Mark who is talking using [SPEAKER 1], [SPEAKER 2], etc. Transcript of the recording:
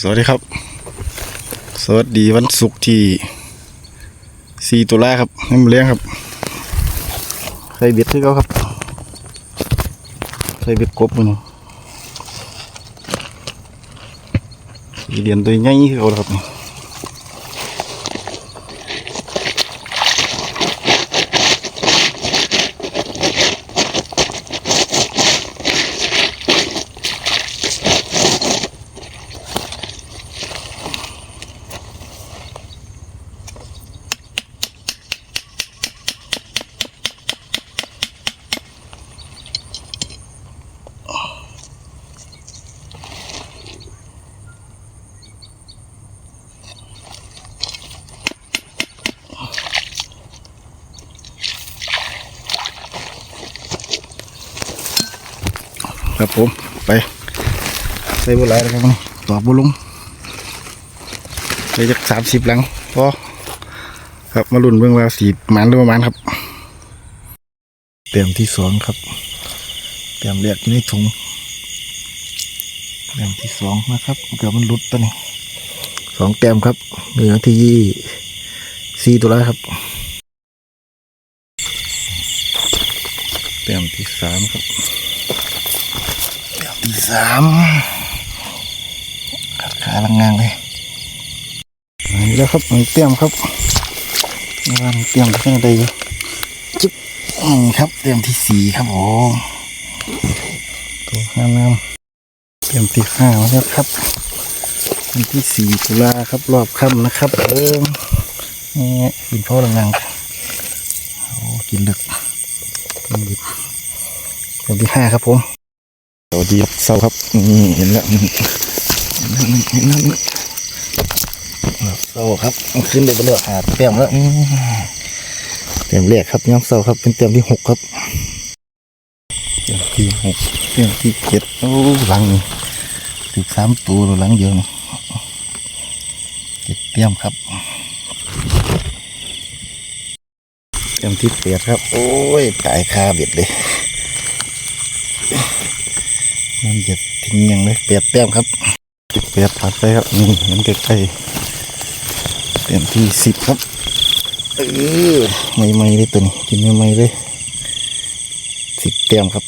[SPEAKER 1] สวัสดีครับ สวัสดีวันศุกร์ที่4ตุลาครับน้ำเลี้ยงครับ ใส่เบ็ดที่เขาครับ ใส่เบ็ดกบมันสีเดียนตัวใหญ่ที่เขาครับ ครับผมไปใส่บุหรี่แล้วครับนี่ต่อบุลุงไปจากสามสิบหลังพอครับมาลุ่นเบื้องว่าสีหมันหรือประมาณครับ เตรียมที่สองครับ เตรียมเรียกอยู่ในถุงเตรียมที่สองนะครับเกือบมันหลุดตัวนี้สองเต็มครับเหลือที่สี่ตัวแล้วครับเตรียมที่สามครับ เดี๋ยวที่สามขาดขาลังงางเลยนี่แล้วครับมันเตรียมครับนี่ว่ามันเตรียมที่ไหนอยู่จิ๊บครับเตรียมที่สี่ครับผมตัวห้างน้ำเตรียมที่ห้าแล้วครับวันที่สี่ตุลาครับรอบค่ำนะครับเออนี่กินพ่อลังงางโอ้กินลึกกินลึกเตรียมที่ห้าครับผม สวัสดีเศร้าครับนี่เห็นแล้วนี่เห็นแล้วนี่เห็นแล้วเศร้าครับขึ้นไปเป็นเรือหาเต็มแล้วเต็มแรกครับย้ำเศร้าครับ เป็นเต็มที่หกครับเต็มที่หกเต็มที่เจ็ดโอ้หลังนี่ถึงสามตัวหลังเดียวนี่เจ็ดเต็มครับเต็มที่แปดครับ โอ้ยตายคาเบ็ดเลย มันจะทิ้งยังเลยเปียกแต้มครับเปียกผ่านไปครับนี่มันใกล้ๆเต็มที่สิบครับเออไม่ไม่เลยตัวนี้กินไม่ไม่เลยสิบแต้มครับ